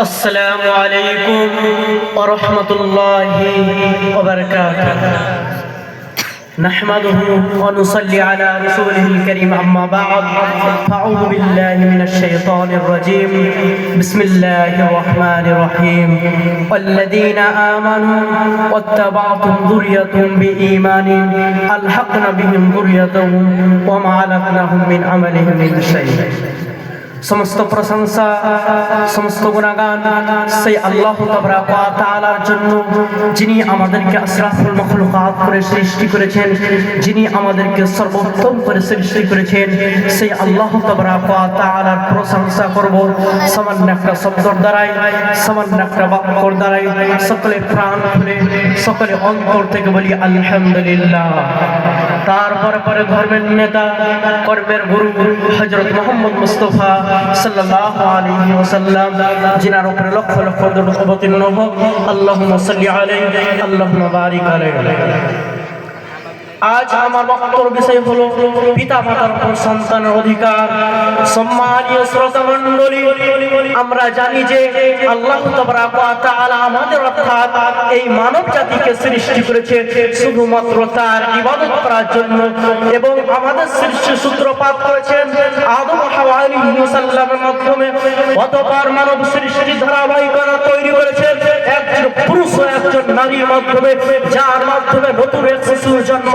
السلام عليكم ورحمة الله وبركاته. نحمده ونصلي على رسوله الكريم أما بعد فأعوذ بالله من الشيطان الرجيم. بسم الله الرحمن الرحيم. والذين آمنوا واتبعتم ذريتهم بإيمان ألحقنا بهم ذريتهم وما علقناهم من عملهم من شيء. সমস্ত প্রশংসা, সমস্ত গুণাগান সেই আল্লাহ তাআলার জন্য যিনি আমাদেরকে আশরাফুল মখলুকাত করে সৃষ্টি করেছেন, যিনি আমাদেরকে সর্বোত্তম করে সৃষ্টি করেছেন, সেই আল্লাহ তাআলার প্রশংসা করব। সামান্য একটা শব্দর দ্বারাই, সামান্য একটা বাক্যর দ্বারাই সকলে প্রাণ খুলে, সকলে অন্তর থেকে বলি, আলহামদুলিল্লাহ। তারপরে পরে ধর্মের নেতা, কর্মের গুরু হজরত মোহাম্মদ মুস্তফা সাল্লাল্লাহু আলাইহি ওয়াসাল্লাম, যিনার উপরে লক্ষ লক্ষ অবতীর্ণ হোক আল্লাহুম্মা সাল্লি আলাইহি, আল্লাহুম্মা বারিক আলাইহি। আজ আমার বক্তব্য বিষয় হলো পিতা মাতার উপর সন্তানের অধিকার। সম্মানীয় শ্রোতা মণ্ডলী আমরা জানি যে আল্লাহ তাআলা আমাদের অর্থাৎ এই মানব জাতিকে সৃষ্টি করেছে শুধুমাত্র তার ইবাদত করার জন্য এবং আমাদের সৃষ্টি সূত্রপাত করেছেন আদম হাওয়া আলাইহিস সালামের মাধ্যমে। অতঃপর মানব সৃষ্টি ধারাবাহিকতা তৈরি করেছেন একজন পুরুষ ও একজন নারীর মাধ্যমে, যার মাধ্যমে নতুন এক শিশুর জন্ম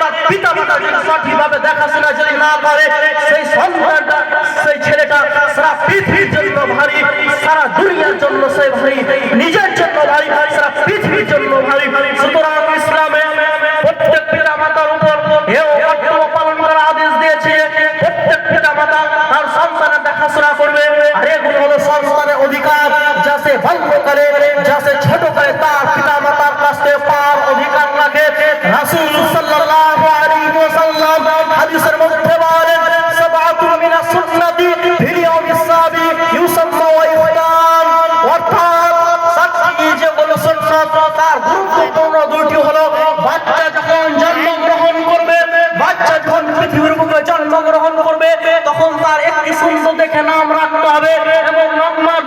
পিতা মাতা যদি সঠিকভাবে দেখাশোনা যদি না করে, সেই সন্তানটা, সেই ছেলেটা সারা পৃথিবীর জন্য ভারী, সারা দুনিয়ার জন্য সে ভারী, নিজের জন্য ভারী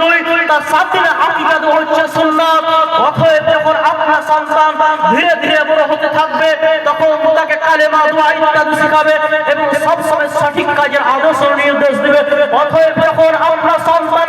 দুই তার দিনের আকিকা হচ্ছে সুন্নাত। আপনার সন্তান ধীরে ধীরে হতে থাকবে, তখন তাকে কালেমা দোয়া ইত্যাদি শেখাবে এবং সবসময় সঠিক কাজের আদর্শ নির্দেশ দিবে। অতএব যখন আপনার সন্তানের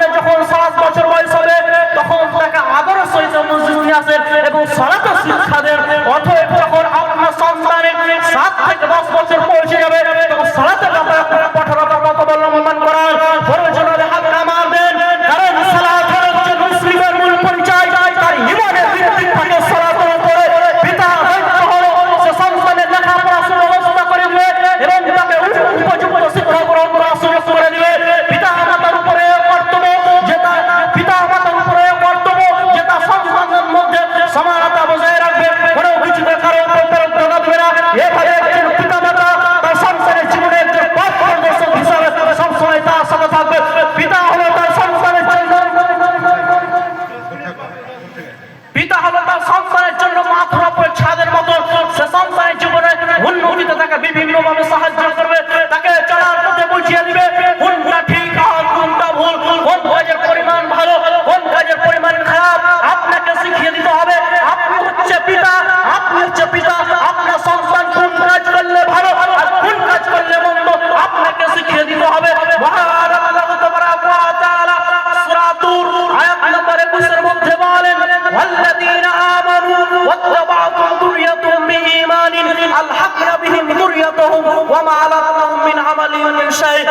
সাহেব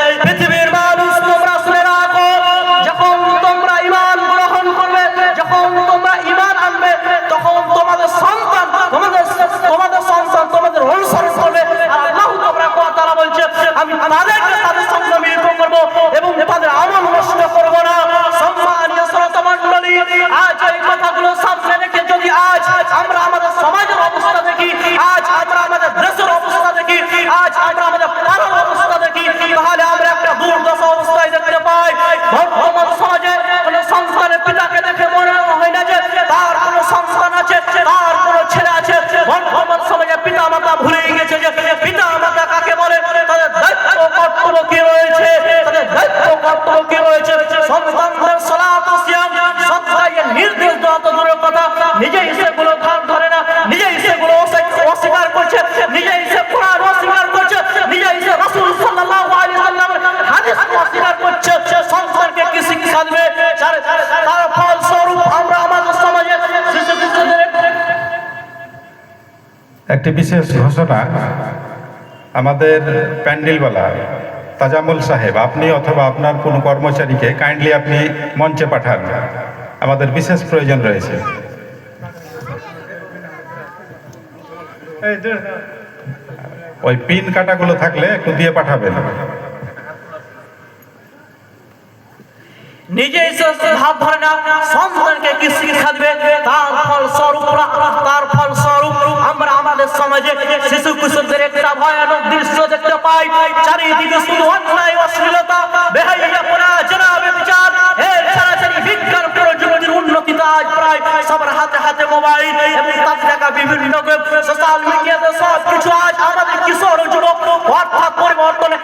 করছে কি শিক্ষা দেবে তার তার ফল স্বরূপ আমরা আমাদের সমাজে একটি বিশেষ ঘোষণা আমাদের প্যান্ডেলওয়ালা তাজামুল সাহেব, আপনি অথবা আপনার কোনো কর্মচারীকে কাইন্ডলি আপনি মঞ্চে পাঠান। আমাদের বিশেষ প্রয়োজন রয়েছে। ওই পিন কাটাগুলো থাকলে একটু দিয়ে পাঠাবেন। সে ভাব ধরে না সন্তানকে কি শিক্ষা দিবে? তার ফল স্বরূপ তার ফল স্বরূপ আমরা আমাদের সমাজে শিশু কিশোরদের একটা ভয়ানক দৃশ্য দেখতে পাই। চারিদিকে শুধু অন্যায়, অশ্লীলতা আজ প্রায় হাতে হাতে বিভিন্ন সোশ্যাল মিডিয়াতে সব কিছু আজ আমাদের কিশোর যুবক অর্থাৎ পরিবর্তনে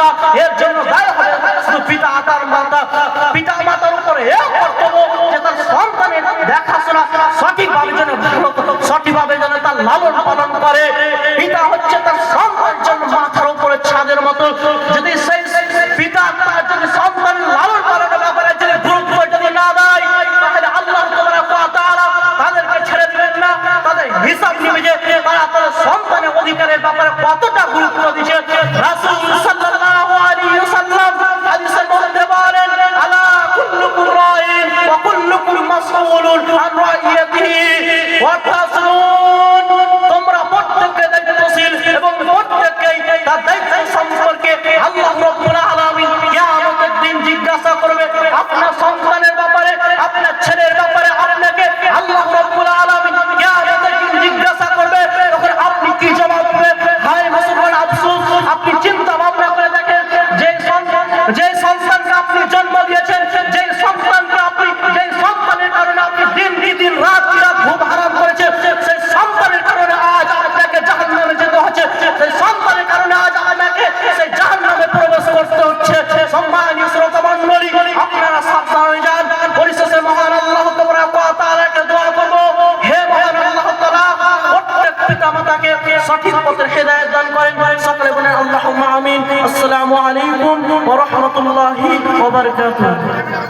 মাতা, এর জন্য দায় হবে। শুধু পিতা, আতার তার মাতা, পিতা মাতার উপরে এ কর্তব্য যে তার সন্তানের দেখাশোনা সঠিকভাবে যেন সঠিকভাবে যেন তার লালন পালন করে। পিতা হচ্ছে তার সন্তান। সঠিক পথের হেদায়েত দান করেন সকলে বলেন আল্লাহুম্মা আমিন আসসালামু আলাইকুম ওয়া রাহমাতুল্লাহি ওয়া বারাকাতুহু